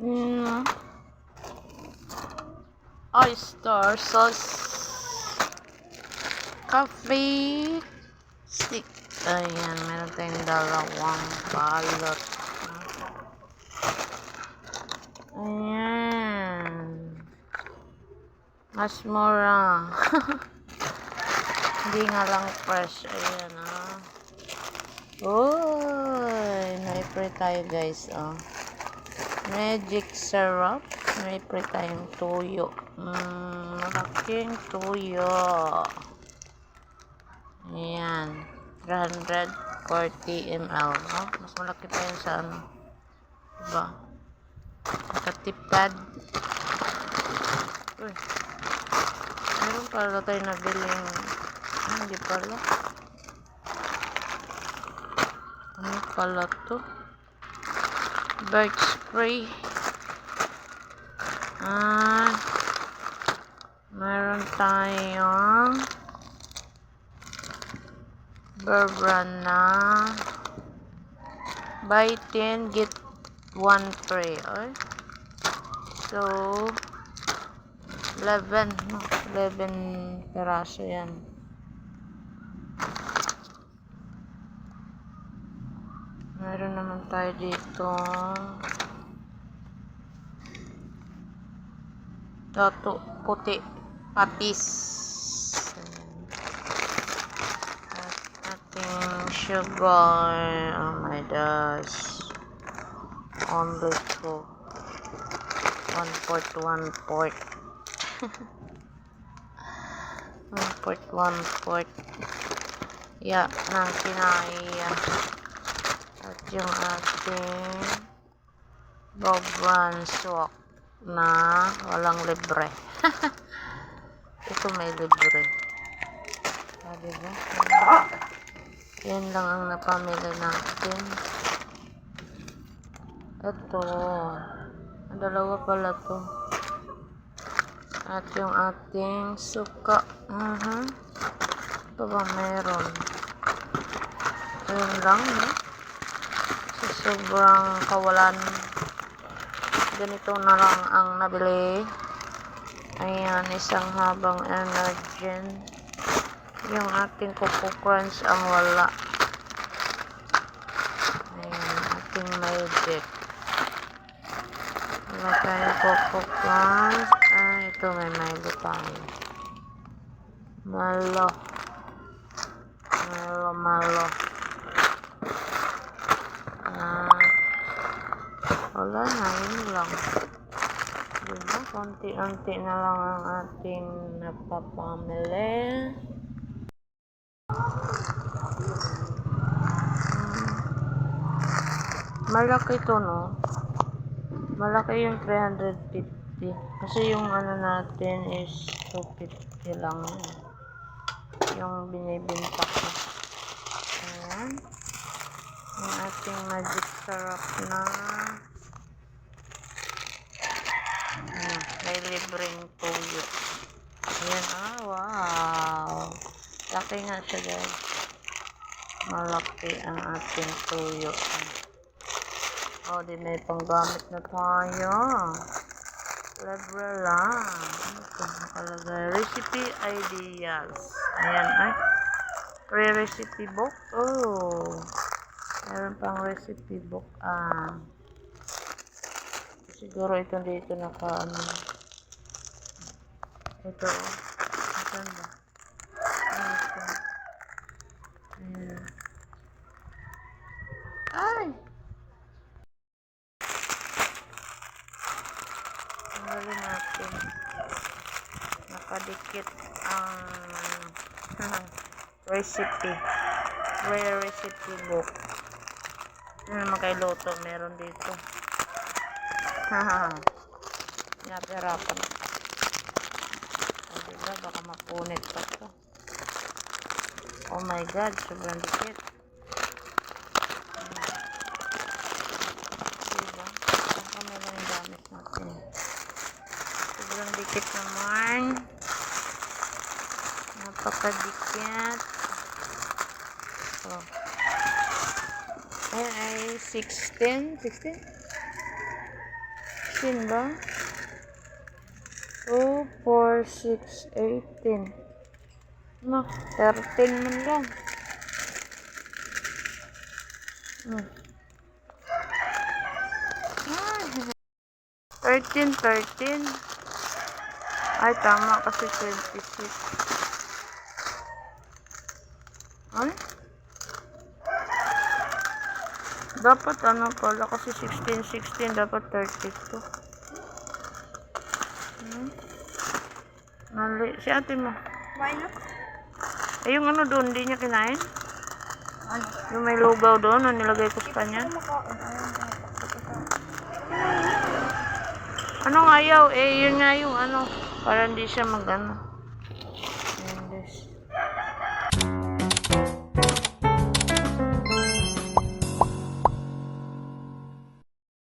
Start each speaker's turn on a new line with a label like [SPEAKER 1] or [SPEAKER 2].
[SPEAKER 1] Mm. Oyster sauce. Coffee stick. Ayan, meron tayong dalawang balot. Ayan. Mas mura. Hindi nga lang fresh. Ayan, ah. Uy, na-free tayo, guys, ah. Oh. Magic syrup. Naipre tayong tuyo. Mm, malaking tuyo. Ayan. 340 ml. Oh, mas malaki pa yun sa ano. Diba? Nakatipad. Uy. Meron pala tayo nabiling ah, hindi pala. Ano pala to? Bird spray. Ah. Meron tayong Burbrana. Buy 10, get 1 tray. Ay. So, 11. No? 11 peraso yan. Meron naman tayo dito. Dato puti patis. At ating sugar. Oh my gosh. Only two. One port, one port. one port, one port. Yeah, na kinaya. At yung ating Bob Swak na walang libre. Ito may libre. Ah, diba? Yan lang ang napamili natin. Ito. Dalawa pala to. At yung ating suka. Mhm. Ito ba meron? Ayun lang, no? Sobrang kawalan. Ganito na lang ang nabili. Ayan, isang habang energen. Yung ating Coco Crunch ang wala. Ayan, ating magic. Wala tayong Coco Crunch. Ah, ito may Milo tayo. Malo. Malo, malo. Wala na, yun lang. Diba? Konti-unti na lang ang ating napapamili. Malaki to, no? Malaki yung 350. Kasi yung ano natin is 250 lang yun. Yung binibinta ko. Ayan. Yung ating magic syrup na Ayan, may libreng tuyo. Ayan, ah, wow. Laki nga siya, guys. Malaki ang ating tuyo. O, di may panggamit na tayo. Libre lang. Ito? Nakalagay. Recipe ideas. Ayan, ay. Free recipe book. Oh. Meron pang recipe book. Ah. Siguro ito dito naka ano. Ito. Ah, Ito. Ayan. Ay! Tanggalin natin. Nakadikit ang recipe. Rare recipe book. Ano naman kay Loto meron dito. Haha. Napirapan. Mapunit pa to. Oh my God, sobrang dikit. Diba? Ang kami lang yung gamit natin. Sobrang dikit naman. Napakadikit. Oh. Ayan ay 16. 16? 16 ba? 2, 4, 6, 18. No, 13 man lang. Hmm. Ay, 13, 13. Ay, tama kasi 26. Ay? Dapat ano pala kasi 16, 16, dapat 32. Mali. Si ate mo.
[SPEAKER 2] Why not?
[SPEAKER 1] Eh, yung ano doon, hindi niya kinain?
[SPEAKER 2] Ano?
[SPEAKER 1] Yung may lugaw doon, na nilagay ko sa kanya. Anong ayaw? Eh, yun nga yung ano, para hindi siya mag ano.